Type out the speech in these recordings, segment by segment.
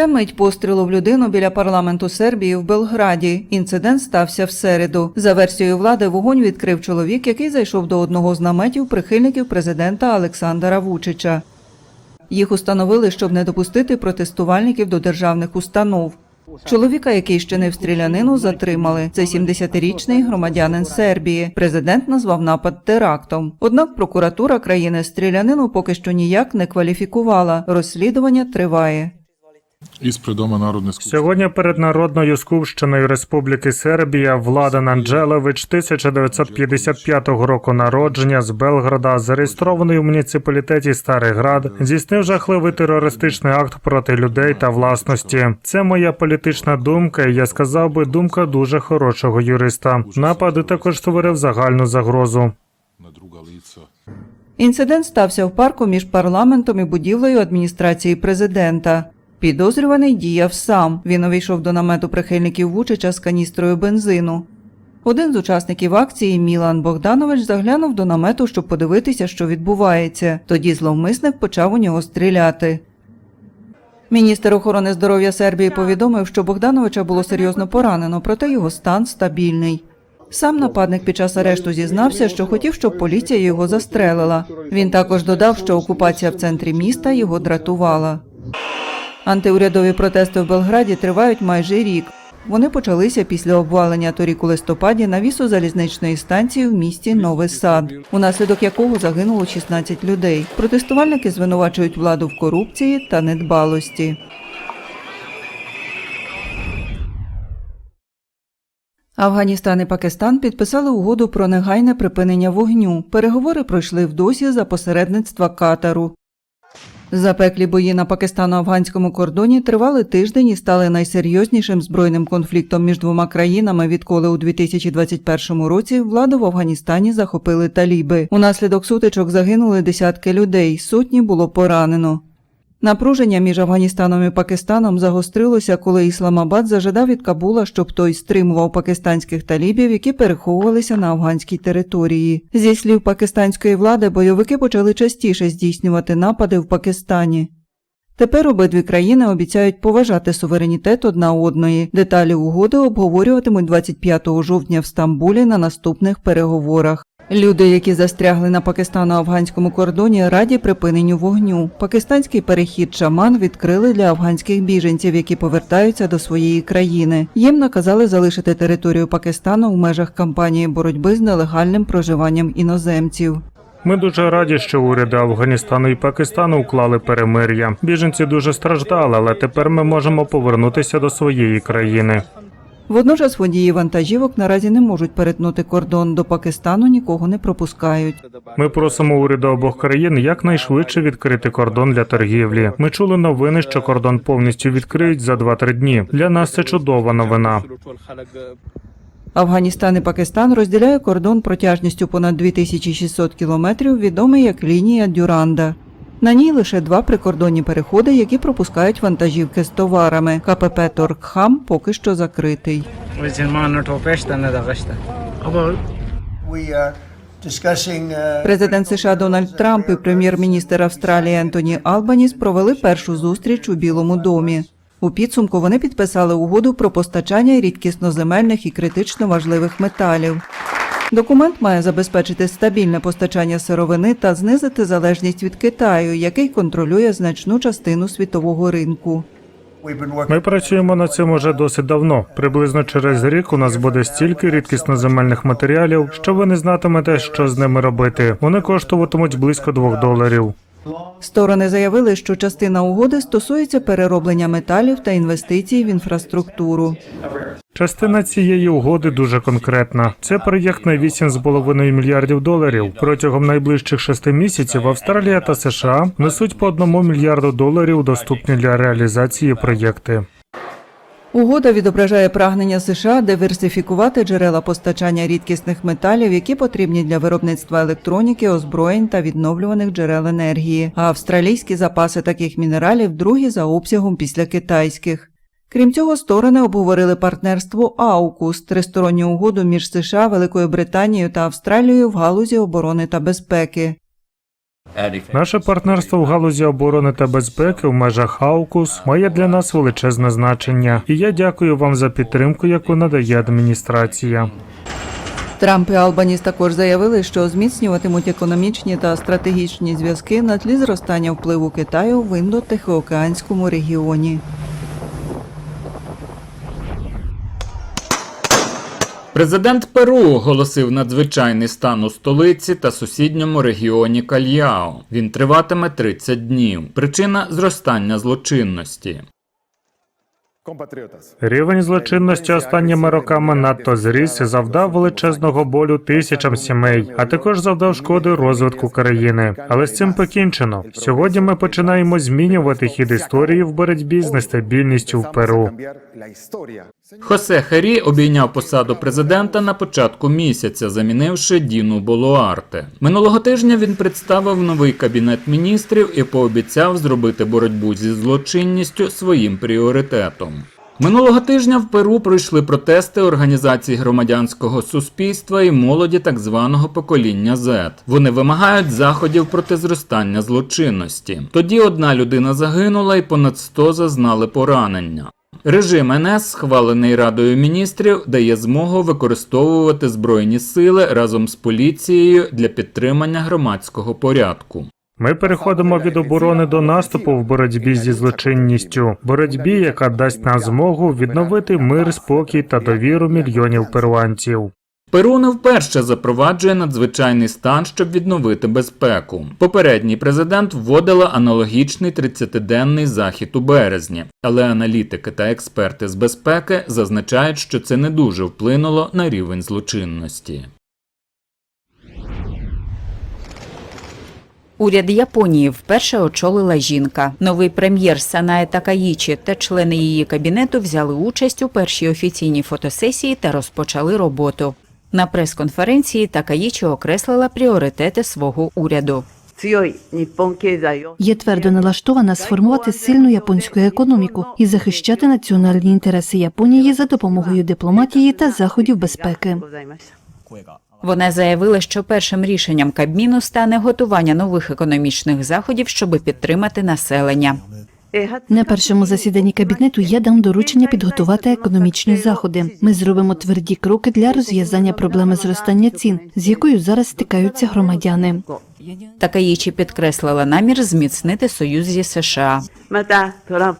Це мить пострілу в людину біля парламенту Сербії в Белграді. Інцидент стався в середу. За версією влади, вогонь відкрив чоловік, який зайшов до одного з наметів прихильників президента Олександра Вучича. Їх установили, щоб не допустити протестувальників до державних установ. Чоловіка, який щинив стрілянину, затримали. Це 70-річний громадянин Сербії. Президент назвав напад терактом. Однак прокуратура країни стрілянину поки що ніяк не кваліфікувала. Розслідування триває. Сьогодні перед Народною Скупщиною Республіки Сербія Владан Анджелевич 1955 року народження з Белграда, зареєстрований у муніципалітеті Старий Град, здійснив жахливий терористичний акт проти людей та власності. Це моя політична думка, і я сказав би думка дуже хорошого юриста. Напад також створив загальну загрозу. na druga lica. Інцидент стався в парку між парламентом і будівлею адміністрації президента. Підозрюваний діяв сам. Він увійшов до намету прихильників Вучича з каністрою бензину. Один з учасників акції Мілан Богданович заглянув до намету, щоб подивитися, що відбувається. Тоді зловмисник почав у нього стріляти. Міністр охорони здоров'я Сербії повідомив, що Богдановича було серйозно поранено, проте його стан стабільний. Сам нападник під час арешту зізнався, що хотів, щоб поліція його застрелила. Він також додав, що окупація в центрі міста його дратувала. Антиурядові протести в Белграді тривають майже рік. Вони почалися після обвалення торік у листопаді навісу залізничної станції в місті Новий Сад, унаслідок якого загинуло 16 людей. Протестувальники звинувачують владу в корупції та недбалості. Афганістан і Пакистан підписали угоду про негайне припинення вогню. Переговори пройшли в досі за посередництва Катару. Запеклі бої на пакистано-афганському кордоні тривали тиждень і стали найсерйознішим збройним конфліктом між двома країнами, відколи у 2021 році владу в Афганістані захопили таліби. Унаслідок сутичок загинули десятки людей, сотні було поранено. Напруження між Афганістаном і Пакистаном загострилося, коли Ісламабад зажадав від Кабула, щоб той стримував пакистанських талібів, які переховувалися на афганській території. Зі слів пакистанської влади, бойовики почали частіше здійснювати напади в Пакистані. Тепер обидві країни обіцяють поважати суверенітет одна одної. Деталі угоди обговорюватимуть 25 жовтня в Стамбулі на наступних переговорах. Люди, які застрягли на пакистано-афганському кордоні, раді припиненню вогню. Пакистанський перехід Шаман відкрили для афганських біженців, які повертаються до своєї країни. Їм наказали залишити територію Пакистану в межах кампанії боротьби з нелегальним проживанням іноземців. Ми дуже раді, що уряди Афганістану і Пакистану уклали перемир'я. Біженці дуже страждали, але тепер ми можемо повернутися до своєї країни. Водночас водії вантажівок наразі не можуть перетнути кордон до Пакистану, нікого не пропускають. Ми просимо уряду обох країн якнайшвидше відкрити кордон для торгівлі. Ми чули новини, що кордон повністю відкриють за 2-3 дні. Для нас це чудова новина. Афганістан і Пакистан розділяє кордон протяжністю понад 2600 кілометрів, відомий як лінія Дюранда. На ній лише два прикордонні переходи, які пропускають вантажівки з товарами. КПП Торкхам поки що закритий. Uh, Президент США Дональд Трамп і прем'єр-міністр Австралії Ентоні Албаніс провели першу зустріч у Білому домі. У підсумку вони підписали угоду про постачання рідкісноземельних і критично важливих металів. Документ має забезпечити стабільне постачання сировини та знизити залежність від Китаю, який контролює значну частину світового ринку. Ми працюємо над цим уже досить давно. Приблизно через рік у нас буде стільки рідкісноземельних матеріалів, що ви не знатимете, що з ними робити. Вони коштуватимуть близько двох доларів. Сторони заявили, що частина угоди стосується перероблення металів та інвестицій в інфраструктуру. Частина цієї угоди дуже конкретна. Це проєкт на 8,5 мільярдів доларів. Протягом найближчих шести місяців Австралія та США несуть по одному мільярду доларів доступні для реалізації проєкти. Угода відображає прагнення США диверсифікувати джерела постачання рідкісних металів, які потрібні для виробництва електроніки, озброєнь та відновлюваних джерел енергії. А австралійські запаси таких мінералів другі за обсягом після китайських. Крім цього, сторони обговорили партнерство АУКУС – тристоронню угоду між США, Великою Британією та Австралією в галузі оборони та безпеки. Наше партнерство в галузі оборони та безпеки в межах АУКУС має для нас величезне значення, і я дякую вам за підтримку, яку надає адміністрація. Трамп і Албаніс також заявили, що зміцнюватимуть економічні та стратегічні зв'язки на тлі зростання впливу Китаю в індо-тихоокеанському регіоні. Президент Перу оголосив надзвичайний стан у столиці та сусідньому регіоні Кальяо. Він триватиме 30 днів. Причина зростання злочинності. Рівень злочинності останніми роками надто зріс і завдав величезного болю тисячам сімей, а також завдав шкоди розвитку країни. Але з цим покінчено. Сьогодні ми починаємо змінювати хід історії в боротьбі з нестабільністю в Перу. Хосе Хері обійняв посаду президента на початку місяця, замінивши Діну Болуарте. Минулого тижня він представив новий кабінет міністрів і пообіцяв зробити боротьбу зі злочинністю своїм пріоритетом. Минулого тижня в Перу пройшли протести організацій громадянського суспільства і молоді так званого покоління Z. Вони вимагають заходів проти зростання злочинності. Тоді одна людина загинула і понад 100 зазнали поранення. Режим НС, схвалений Радою міністрів, дає змогу використовувати збройні сили разом з поліцією для підтримання громадського порядку. Ми переходимо від оборони до наступу в боротьбі зі злочинністю, боротьбі, яка дасть нам змогу відновити мир, спокій та довіру мільйонів перуанців. Перу не вперше запроваджує надзвичайний стан, щоб відновити безпеку. Попередній президент вводила аналогічний 30-денний захід у березні, але аналітики та експерти з безпеки зазначають, що це не дуже вплинуло на рівень злочинності. Уряд Японії вперше очолила жінка. Новий прем'єр Санае Такаїчі та члени її кабінету взяли участь у першій офіційній фотосесії та розпочали роботу. На прес-конференції Такаїчі окреслила пріоритети свого уряду. Я твердо налаштована сформувати сильну японську економіку і захищати національні інтереси Японії за допомогою дипломатії та заходів безпеки. Вона заявила, що першим рішенням Кабміну стане готування нових економічних заходів, щоб підтримати населення. На першому засіданні кабінету я дам доручення підготувати економічні заходи. Ми зробимо тверді кроки для розв'язання проблеми зростання цін, з якою зараз стикаються громадяни. Такаїчі підкреслила намір зміцнити союз зі США.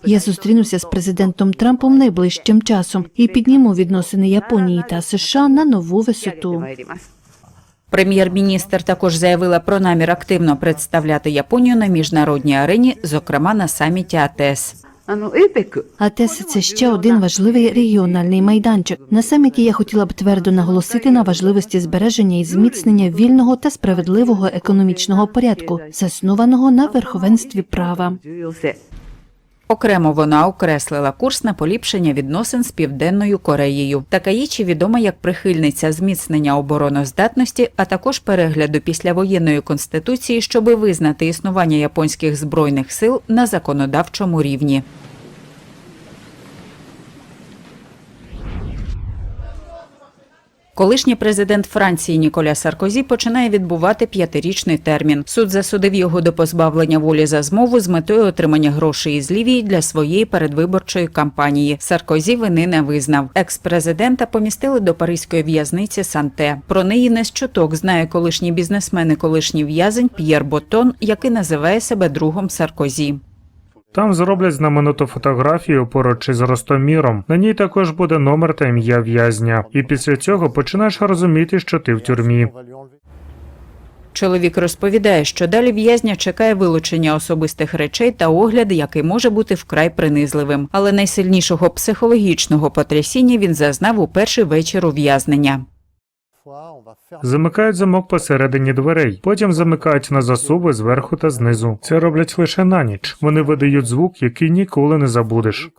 Я зустрінуся з президентом Трампом найближчим часом і підніму відносини Японії та США на нову висоту. Прем'єр-міністр також заявила про намір активно представляти Японію на міжнародній арені, зокрема на саміті АТС. АТЕС – це ще один важливий регіональний майданчик. На саміті я хотіла б твердо наголосити на важливості збереження і зміцнення вільного та справедливого економічного порядку, заснованого на верховенстві права. Окремо вона окреслила курс на поліпшення відносин з Південною Кореєю. Такаїчі відома як прихильниця зміцнення обороноздатності, а також перегляду післявоєнної конституції, щоби визнати існування японських збройних сил на законодавчому рівні. Колишній президент Франції Ніколя Саркозі починає відбувати п'ятирічний термін. Суд засудив його до позбавлення волі за змову з метою отримання грошей із Лівії для своєї передвиборчої кампанії. Саркозі вини не визнав. Екс-президента помістили до паризької в'язниці Санте. Про неї не з чуток знає колишній бізнесмен і колишній в'язень П'єр Ботон, який називає себе другом Саркозі. Там зроблять знамениту фотографію поруч із Ростоміром. На ній також буде номер та ім'я в'язня. І після цього починаєш розуміти, що ти в тюрмі. Чоловік розповідає, що далі в'язня чекає вилучення особистих речей та огляд, який може бути вкрай принизливим. Але найсильнішого психологічного потрясіння він зазнав у перший вечір ув'язнення. Замикають замок посередині дверей, потім замикають на засуви зверху та знизу. Це роблять лише на ніч. Вони видають звук, який ніколи не забудеш.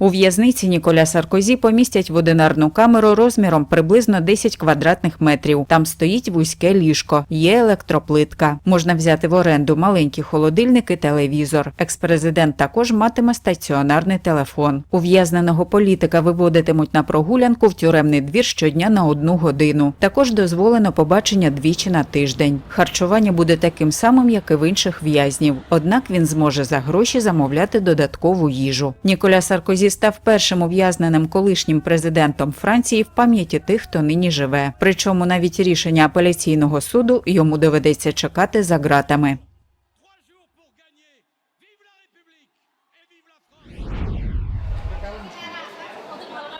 У в'язниці Ніколя Саркозі помістять в одинарну камеру розміром приблизно 10 квадратних метрів. Там стоїть вузьке ліжко, є електроплитка. Можна взяти в оренду маленькі холодильники, телевізор. Екс-президент також матиме стаціонарний телефон. Ув'язненого політика виводитимуть на прогулянку в тюремний двір щодня на одну годину. Також дозволено побачення двічі на тиждень. Харчування буде таким самим, як і в інших в'язнів. Однак він зможе за гроші замовляти додаткову їжу. Ніколя Саркозі став першим ув'язненим колишнім президентом Франції в пам'яті тих, хто нині живе. Причому навіть рішення апеляційного суду йому доведеться чекати за ґратами.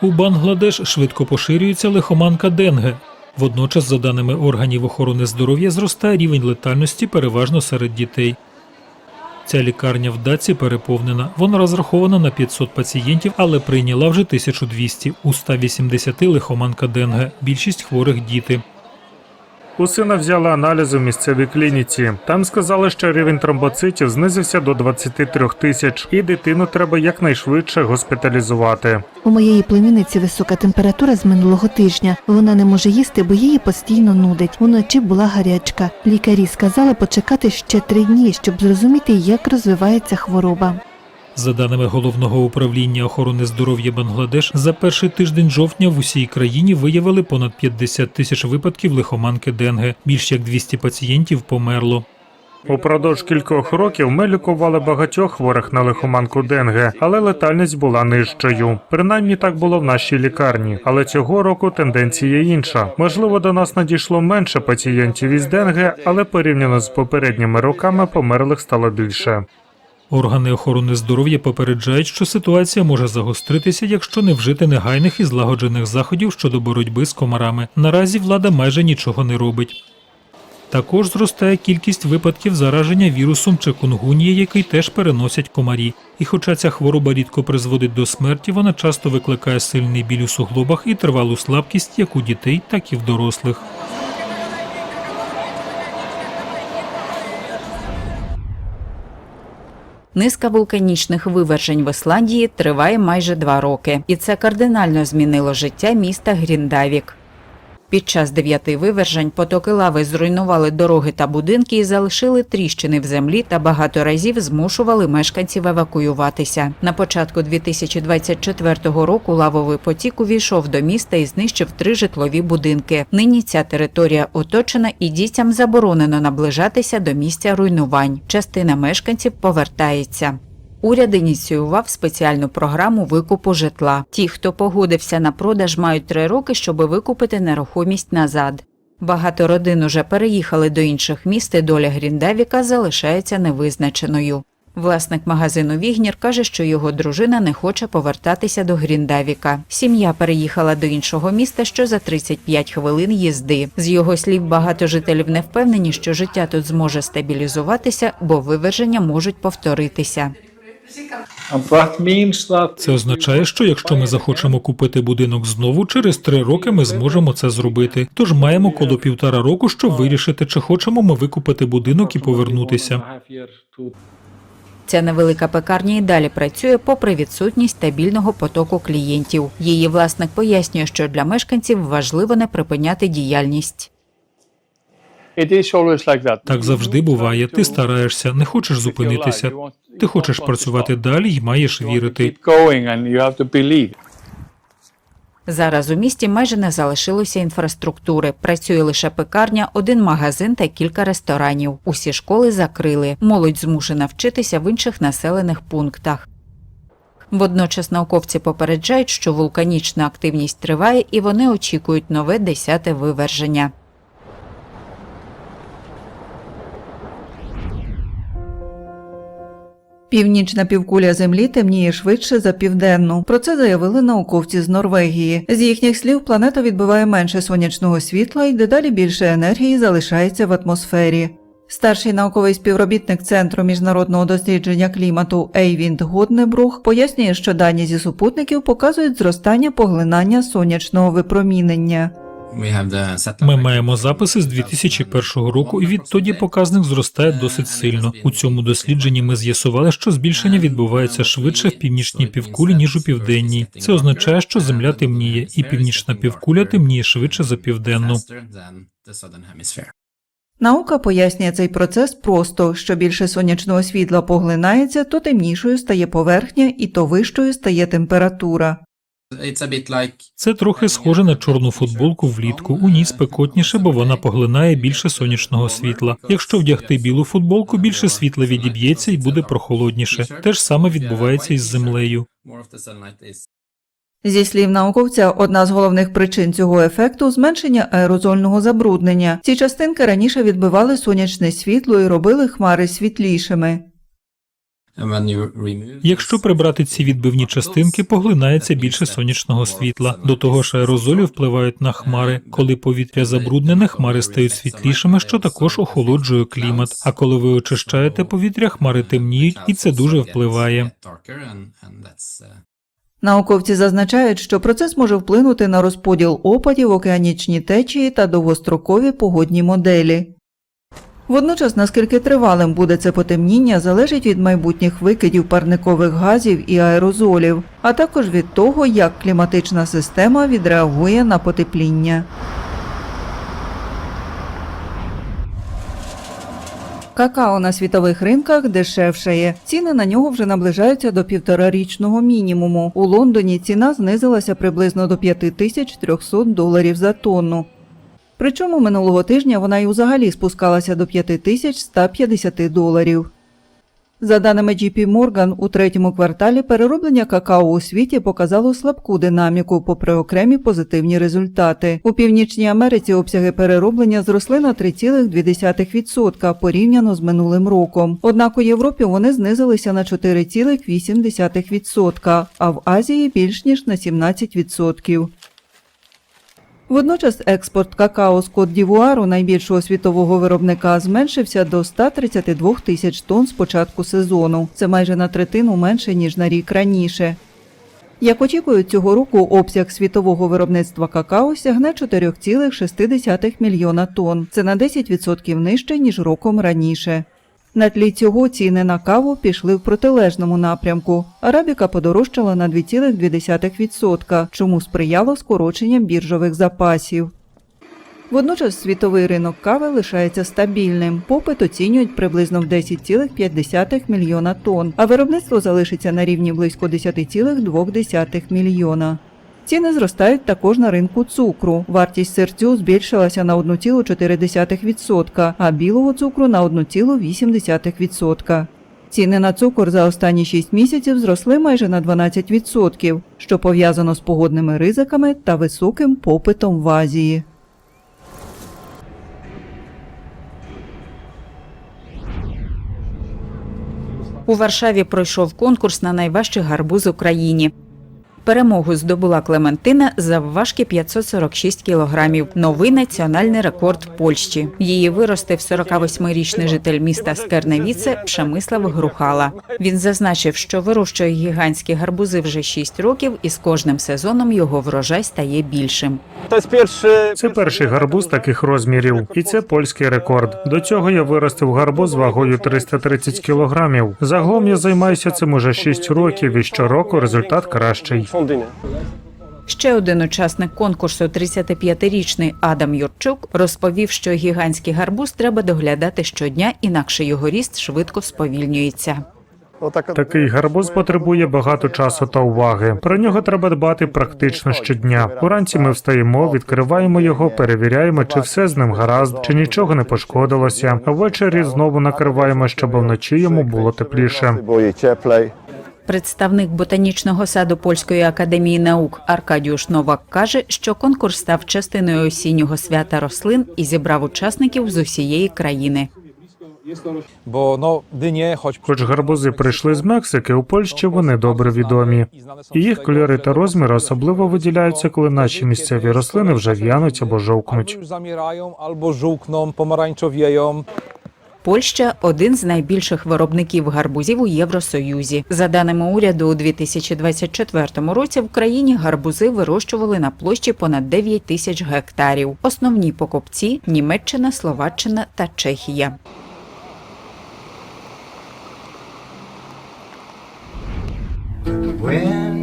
У Бангладеш швидко поширюється лихоманка Денге. Водночас, за даними органів охорони здоров'я, зростає рівень летальності переважно серед дітей. Ця лікарня в Даці переповнена. Вона розрахована на 500 пацієнтів, але прийняла вже 1200. У 180 лихоманка Денге. Більшість хворих діти. У сина взяли аналізи в місцевій клініці. Там сказали, що рівень тромбоцитів знизився до 23 тисяч, і дитину треба якнайшвидше госпіталізувати. У моєї племінниці висока температура з минулого тижня. Вона не може їсти, бо її постійно нудить. Уночі була гарячка. Лікарі сказали почекати ще три дні, щоб зрозуміти, як розвивається хвороба. За даними головного управління охорони здоров'я Бангладеш, за перший тиждень жовтня в усій країні виявили понад 50 тисяч випадків лихоманки Денге. Більш як 200 пацієнтів померло. Упродовж кількох років ми лікували багатьох хворих на лихоманку Денге, але летальність була нижчою. Принаймні так було в нашій лікарні. Але цього року тенденція інша. Можливо, до нас надійшло менше пацієнтів із Денге, але порівняно з попередніми роками померлих стало більше. Органи охорони здоров'я попереджають, що ситуація може загостритися, якщо не вжити негайних і злагоджених заходів щодо боротьби з комарами. Наразі влада майже нічого не робить. Також зростає кількість випадків зараження вірусом чикунгунії, який теж переносять комарі. І хоча ця хвороба рідко призводить до смерті, вона часто викликає сильний біль у суглобах і тривалу слабкість як у дітей, так і в дорослих. Низка вулканічних вивержень в Ісландії триває майже два роки, і це кардинально змінило життя міста Гріндавік. Під час дев'яти вивержень потоки лави зруйнували дороги та будинки і залишили тріщини в землі та багато разів змушували мешканців евакуюватися. На початку 2024 року лавовий потік увійшов до міста і знищив три житлові будинки. Нині ця територія оточена і дітям заборонено наближатися до місця руйнувань. Частина мешканців повертається. Уряд ініціював спеціальну програму викупу житла. Ті, хто погодився на продаж, мають три роки, щоб викупити нерухомість назад. Багато родин уже переїхали до інших міст, і доля Гріндавіка залишається невизначеною. Власник магазину Вігнір каже, що його дружина не хоче повертатися до Гріндавіка. Сім'я переїхала до іншого міста, що за 35 хвилин їзди. З його слів, багато жителів не впевнені, що життя тут зможе стабілізуватися, бо виверження можуть повторитися. Це означає, що якщо ми захочемо купити будинок знову, через три роки ми зможемо це зробити. Тож маємо коло півтора року, щоб вирішити, чи хочемо ми викупити будинок і повернутися. Ця невелика пекарня і далі працює попри відсутність стабільного потоку клієнтів. Її власник пояснює, що для мешканців важливо не припиняти діяльність. Так завжди буває. Ти стараєшся, не хочеш зупинитися. Ти хочеш працювати далі і маєш вірити. Зараз у місті майже не залишилося інфраструктури. Працює лише пекарня, один магазин та кілька ресторанів. Усі школи закрили. Молодь змушена вчитися в інших населених пунктах. Водночас науковці попереджають, що вулканічна активність триває і вони очікують нове десяте виверження. Північна півкуля Землі темніє швидше за південну. Про це заявили науковці з Норвегії. З їхніх слів, планета відбиває менше сонячного світла і дедалі більше енергії залишається в атмосфері. Старший науковий співробітник Центру міжнародного дослідження клімату Ейвінд Годнебрух пояснює, що дані зі супутників показують зростання поглинання сонячного випромінення. Ми маємо записи з 2001 року, і відтоді показник зростає досить сильно. У цьому дослідженні ми з'ясували, що збільшення відбувається швидше в північній півкулі ніж у південній. Це означає, що земля темніє, і північна півкуля темніє швидше за південну. Наука пояснює цей процес просто, що більше сонячного світла поглинається, то темнішою стає поверхня і то вищою стає температура. Це трохи схоже на чорну футболку влітку. У ній спекотніше, бо вона поглинає більше сонячного світла. Якщо вдягти білу футболку, більше світла відіб'ється і буде прохолодніше. Те ж саме відбувається із землею. Зі слів науковця, одна з головних причин цього ефекту зменшення аерозольного забруднення. Ці частинки раніше відбивали сонячне світло і робили хмари світлішими. Якщо прибрати ці відбивні частинки, поглинається більше сонячного світла. До того ж, аерозолі впливають на хмари. Коли повітря забруднене, хмари стають світлішими, що також охолоджує клімат. А коли ви очищаєте повітря, хмари темніють, і це дуже впливає. Науковці зазначають, що процес може вплинути на розподіл опадів, океанічні течії та довгострокові погодні моделі. Водночас, наскільки тривалим буде це потемніння, залежить від майбутніх викидів парникових газів і аерозолів, а також від того, як кліматична система відреагує на потепління. Какао на світових ринках дешевшає. Ціни на нього вже наближаються до півторарічного мінімуму. У Лондоні ціна знизилася приблизно до 5300 доларів за тонну. Причому минулого тижня вона й взагалі спускалася до 5150 доларів. За даними JP Morgan, у третьому кварталі перероблення какао у світі показало слабку динаміку, попри окремі позитивні результати. У Північній Америці обсяги перероблення зросли на 3,2% порівняно з минулим роком. Однак у Європі вони знизилися на 4,8%, а в Азії більш ніж на 17%. Водночас експорт какао з Кот-Дівуару, найбільшого світового виробника, зменшився до 132 тисяч тонн з початку сезону. Це майже на третину менше, ніж на рік раніше. Як очікують цього року, обсяг світового виробництва какао сягне 4,6 мільйона тонн. Це на 10% нижче, ніж роком раніше. На тлі цього ціни на каву пішли в протилежному напрямку. Арабіка подорожчала на 2,2%, чому сприяло скороченням біржових запасів. Водночас світовий ринок кави лишається стабільним. Попит оцінюють приблизно в 10,5 мільйона тонн, а виробництво залишиться на рівні близько 10,2 мільйона. Ціни зростають також на ринку цукру. Вартість сирцю збільшилася на 1,4%, а білого цукру на 1,8%. Ціни на цукор за останні 6 місяців зросли майже на 12%, що пов'язано з погодними ризиками та високим попитом в Азії. У Варшаві пройшов конкурс на найважчий гарбуз Україні. Перемогу здобула Клементина завважки 546 кілограмів. Новий національний рекорд Польщі. Її виростив 48-річний житель міста Скерневіце Пшемислав Грухала. Він зазначив, що вирощує гігантські гарбузи вже 6 років, і з кожним сезоном його врожай стає більшим. Це перший гарбуз таких розмірів, і це польський рекорд. До цього я виростив гарбуз вагою 330 кілограмів. Загалом я займаюся цим уже 6 років, і щороку результат кращий. Ще один учасник конкурсу, 35-річний Адам Юрчук, розповів, що гігантський гарбуз треба доглядати щодня, інакше його ріст швидко сповільнюється. Такий гарбуз потребує багато часу та уваги. Про нього треба дбати практично щодня. Уранці ми встаємо, відкриваємо його, перевіряємо, чи все з ним гаразд, чи нічого не пошкодилося. А ввечері знову накриваємо, щоб вночі йому було тепліше. Представник ботанічного саду Польської академії наук Аркадіуш Новак каже, що конкурс став частиною осіннього свята рослин і зібрав учасників з усієї країни. Бо ну dynie, choć Хоч гарбузи прийшли з Мексики, у Польщі вони добре відомі. І їх кольори та розміри особливо виділяються, коли наші місцеві рослини вже в'януть або жовкнуть. zamierają albo żółkną, pomarańczowieją. Польща один з найбільших виробників гарбузів у Євросоюзі. За даними уряду, у 2024 році в країні гарбузи вирощували на площі понад 9 тисяч гектарів. Основні покупці Німеччина, Словаччина та Чехія. When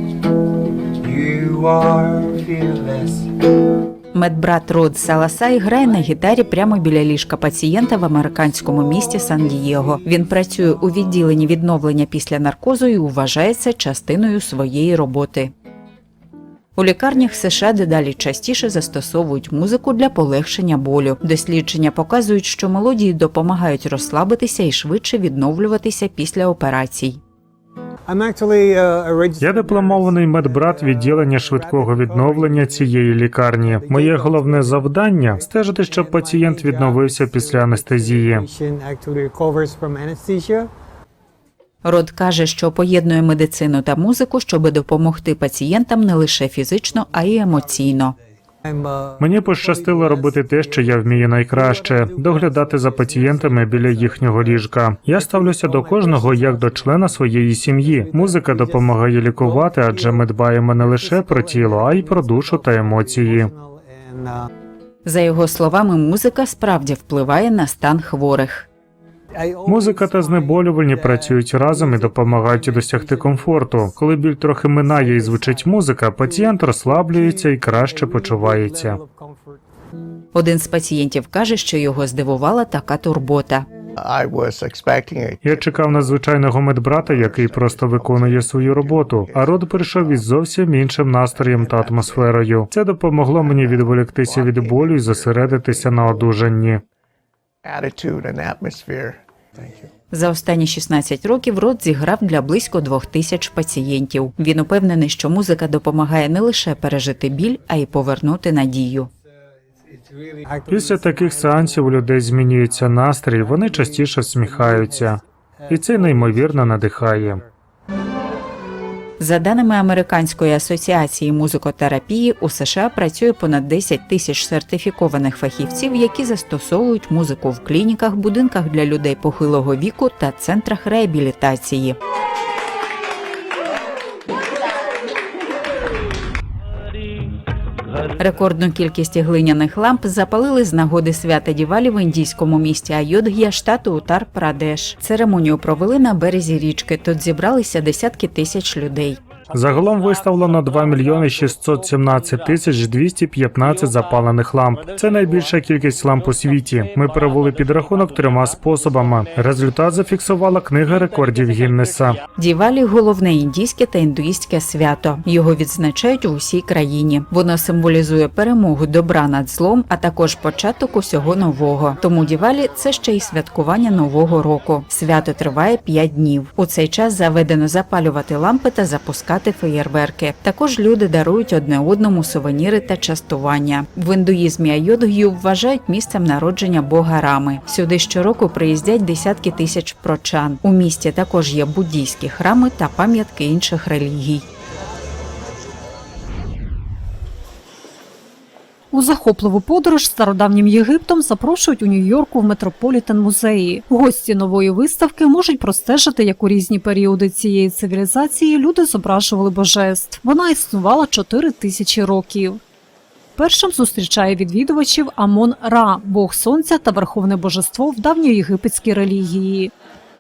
you are fearless. Медбрат Род Саласай грає на гітарі прямо біля ліжка пацієнта в американському місті Сан-Дієго. Він працює у відділенні відновлення після наркозу і вважає це частиною своєї роботи. У лікарнях США дедалі частіше застосовують музику для полегшення болю. Дослідження показують, що мелодії допомагають розслабитися і швидше відновлюватися після операцій. Я дипломований медбрат відділення швидкого відновлення цієї лікарні. Моє головне завдання стежити, щоб пацієнт відновився після анестезії. Род каже, що поєднує медицину та музику, щоб допомогти пацієнтам не лише фізично, а й емоційно. Мені пощастило робити те, що я вмію найкраще доглядати за пацієнтами біля їхнього ліжка. Я ставлюся до кожного як до члена своєї сім'ї. Музика допомагає лікувати, адже ми дбаємо не лише про тіло, а й про душу та емоції. За його словами, музика справді впливає на стан хворих. Музика та знеболювальні працюють разом і допомагають досягти комфорту. Коли біль трохи минає і звучить музика, пацієнт розслаблюється і краще почувається. Один з пацієнтів каже, що його здивувала така турбота. Я чекав на звичайного медбрата, який просто виконує свою роботу. А род прийшов із зовсім іншим настроєм та атмосферою. Це допомогло мені відволіктися від болю і зосередитися на одужанні. Attitude and atmosphere. За останні 16 років рот зіграв для близько двох тисяч пацієнтів. Він упевнений, що музика допомагає не лише пережити біль, а й повернути надію. Після таких сеансів у людей змінюється настрій, вони частіше всміхаються, і це неймовірно надихає. За даними Американської асоціації музикотерапії, у США працює понад 10 тисяч сертифікованих фахівців, які застосовують музику в клініках, будинках для людей похилого віку та центрах реабілітації. Рекордну кількість глиняних ламп запалили з нагоди свята Дівалі в індійському місті Айодгія, штату Утар Прадеш. Церемонію провели на березі річки. Тут зібралися десятки тисяч людей. Загалом виставлено 2 мільйони 617 тисяч 215 запалених ламп. Це найбільша кількість ламп у світі. Ми провели підрахунок трьома способами. Результат зафіксувала книга рекордів Гіннеса. Дівалі головне індійське та індуїстське свято. Його відзначають у всій країні. Воно символізує перемогу добра над злом, а також початок усього нового. Тому Дівалі це ще й святкування нового року. Свято триває 5 днів. У цей час заведено запалювати лампи та запускати феєрверки. Також люди дарують одне одному сувеніри та частування. В індуїзмі Айодгію вважають місцем народження бога Рами. Сюди щороку приїздять десятки тисяч прочан. У місті також є буддійські храми та пам'ятки інших релігій. У захопливу подорож стародавнім Єгиптом запрошують у Нью-Йорку в Метрополітен музеї. Гості нової виставки можуть простежити, як у різні періоди цієї цивілізації люди зображували божеств. Вона існувала 4 тисячі років. Першим зустрічає відвідувачів Амон Ра, бог сонця та верховне божество в давньоєгипетській релігії.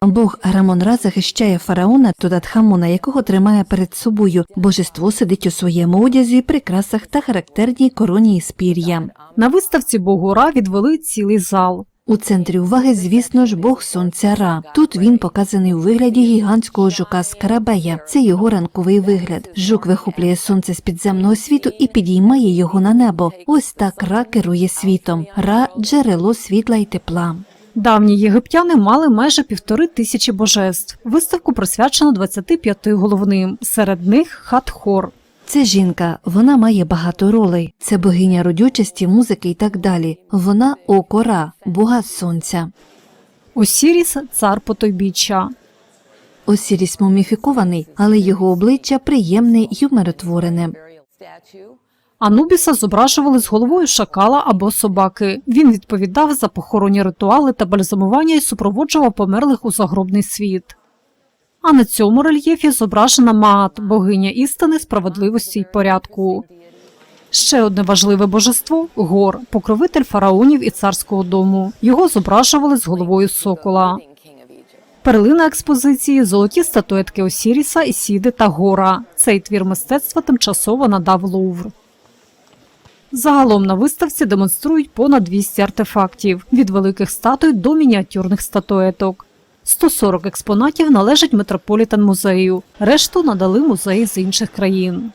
Бог Рамон-Ра захищає фараона Тутатхамона, якого тримає перед собою. Божество сидить у своєму одязі, прикрасах та характерній короні із пір'я. На виставці богу Ра відвели цілий зал. У центрі уваги, звісно ж, бог сонця Ра. Тут він показаний у вигляді гігантського жука Скарабея. Це його ранковий вигляд. Жук вихоплює сонце з підземного світу і підіймає його на небо. Ось так Ра керує світом. Ра джерело світла й тепла. Давні єгиптяни мали майже півтори тисячі божеств. Виставку присвячено 25 головним. Серед них Хатхор. Це жінка, вона має багато ролей. Це богиня родючості, музики і так далі. Вона окора, бога сонця. Осіріс цар потойбіччя. Осіріс муміфікований, але його обличчя приємне й умиротворене. Анубіса зображували з головою шакала або собаки. Він відповідав за похоронні ритуали та бальзамування і супроводжував померлих у загробний світ. А на цьому рельєфі зображена Маат, богиня істини, справедливості й порядку. Ще одне важливе божество гор, покровитель фараонів і царського дому. Його зображували з головою сокола. Перлина експозиції золоті статуетки Осіріса, Ісіди та Гора. Цей твір мистецтва тимчасово надав Лувр. Загалом на виставці демонструють понад 200 артефактів від великих статуй до мініатюрних статуеток. 140 експонатів належать Метрополітен музею, решту надали музеї з інших країн.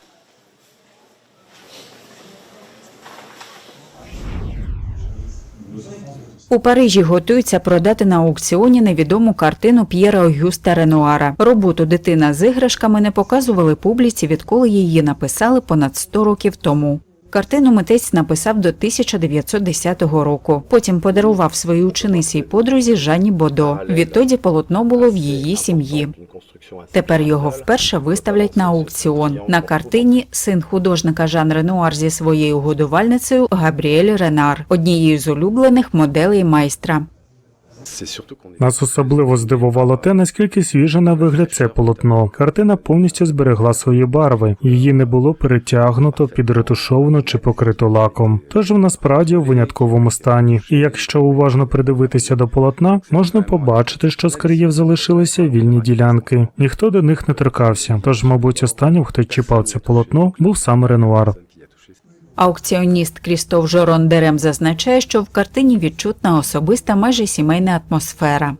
У Парижі готуються продати на аукціоні невідому картину П'єра Огюста Ренуара. Роботу дитина з іграшками не показували публіці, відколи її написали понад 100 років тому. Картину митець написав до 1910 року. Потім подарував своїй учениці й подрузі Жанні Бодо. Відтоді полотно було в її сім'ї. Тепер його вперше виставлять на аукціон. На картині син художника Жан Ренуар зі своєю годувальницею Габріель Ренар, однією з улюблених моделей майстра. Нас особливо здивувало те, наскільки свіже на вигляд це полотно. Картина повністю зберегла свої барви, її не було перетягнуто, підретушовано чи покрито лаком. Тож вона справді у винятковому стані. І якщо уважно придивитися до полотна, можна побачити, що з країв залишилися вільні ділянки. Ніхто до них не торкався. Тож, мабуть, останнім, хто чіпав це полотно, був саме Ренуар. Аукціоніст Крістоф Жорон Дерем зазначає, що в картині відчутна особиста, майже сімейна атмосфера.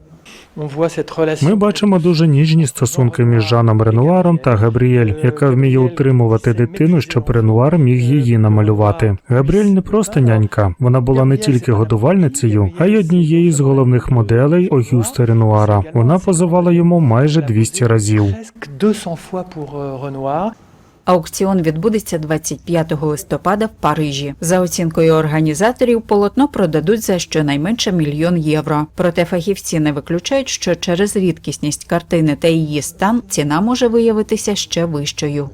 Ми бачимо дуже ніжні стосунки між Жаном Ренуаром та Габріель, яка вміє утримувати дитину, щоб Ренуар міг її намалювати. Габріель не просто нянька, вона була не тільки годувальницею, а й однією з головних моделей Огюста Ренуара. Вона позувала йому майже 200 разів. Аукціон відбудеться 25 листопада в Парижі. За оцінкою організаторів, полотно продадуть за щонайменше мільйон євро. Проте фахівці не виключають, що через рідкісність картини та її стан ціна може виявитися ще вищою.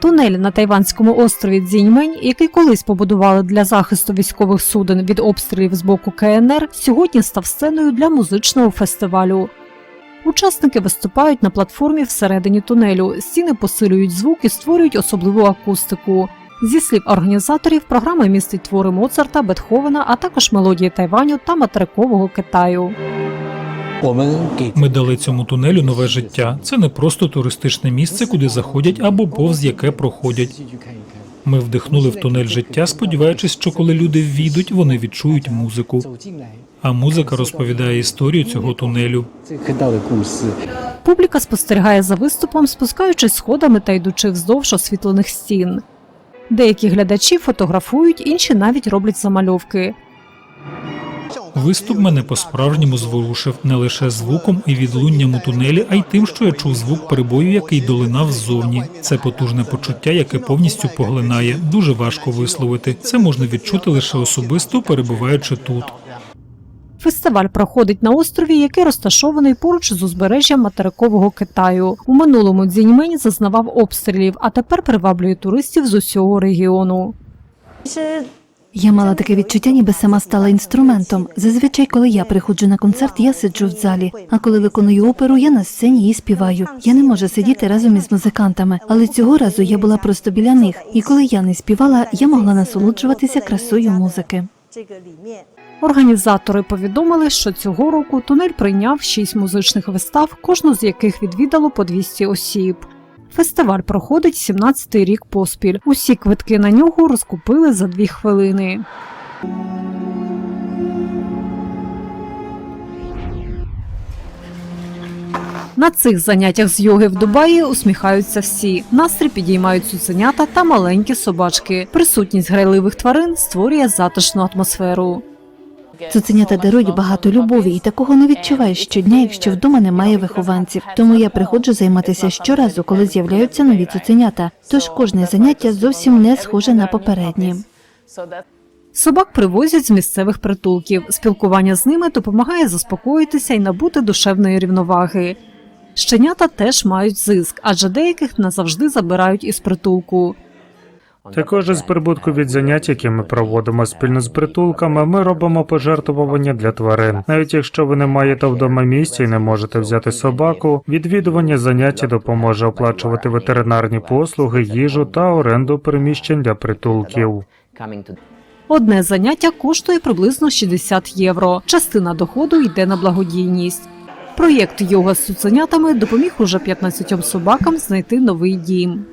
Тунель на тайванському острові Цзіньмень, який колись побудували для захисту військових суден від обстрілів з боку КНР, сьогодні став сценою для музичного фестивалю. Учасники виступають на платформі всередині тунелю. Стіни посилюють звук і створюють особливу акустику. Зі слів організаторів, програма містить твори Моцарта, Бетховена, а також мелодії Тайваню та материкового Китаю. Ми дали цьому тунелю нове життя. Це не просто туристичне місце, куди заходять або повз яке проходять. Ми вдихнули в тунель життя, сподіваючись, що коли люди ввійдуть, вони відчують музику. А музика розповідає історію цього тунелю. Публіка спостерігає за виступом, спускаючись сходами та йдучи вздовж освітлених стін. Деякі глядачі фотографують, інші навіть роблять замальовки. Виступ мене по-справжньому зворушив не лише звуком і відлунням у тунелі, а й тим, що я чув звук перебою, який долинав ззовні. Це потужне почуття, яке повністю поглинає. Дуже важко висловити. Це можна відчути лише особисто, перебуваючи тут. Фестиваль проходить на острові, який розташований поруч з узбережжям материкового Китаю. У минулому Дзіньмень зазнавав обстрілів, а тепер приваблює туристів з усього регіону. Я мала таке відчуття, ніби сама стала інструментом. Зазвичай, коли я приходжу на концерт, я сиджу в залі. А коли виконую оперу, я на сцені і співаю. Я не можу сидіти разом із музикантами, але цього разу я була просто біля них. І коли я не співала, я могла насолоджуватися красою музики. Організатори повідомили, що цього року тунель прийняв шість музичних вистав, кожну з яких відвідало по 200 осіб. Фестиваль проходить 17-й рік поспіль. Усі квитки на нього розкупили за дві хвилини. На цих заняттях з йоги в Дубаї усміхаються всі. Настрій підіймають цуценята та маленькі собачки. Присутність грайливих тварин створює затишну атмосферу. Цуценята дарують багато любові, і такого не відчуваєш щодня, якщо вдома немає вихованців. Тому я приходжу займатися щоразу, коли з'являються нові цуценята. Тож кожне заняття зовсім не схоже на попереднє. Собак привозять з місцевих притулків. Спілкування з ними допомагає заспокоїтися і набути душевної рівноваги. Щенята теж мають зиск, адже деяких назавжди забирають із притулку. Також із прибутку від занять, які ми проводимо спільно з притулками, ми робимо пожертвування для тварин. Навіть якщо ви не маєте вдома місця і не можете взяти собаку, відвідування заняття допоможе оплачувати ветеринарні послуги, їжу та оренду приміщень для притулків. Одне заняття коштує приблизно 60 євро. Частина доходу йде на благодійність. Проєкт йога з цуценятами допоміг уже 15 собакам знайти новий дім.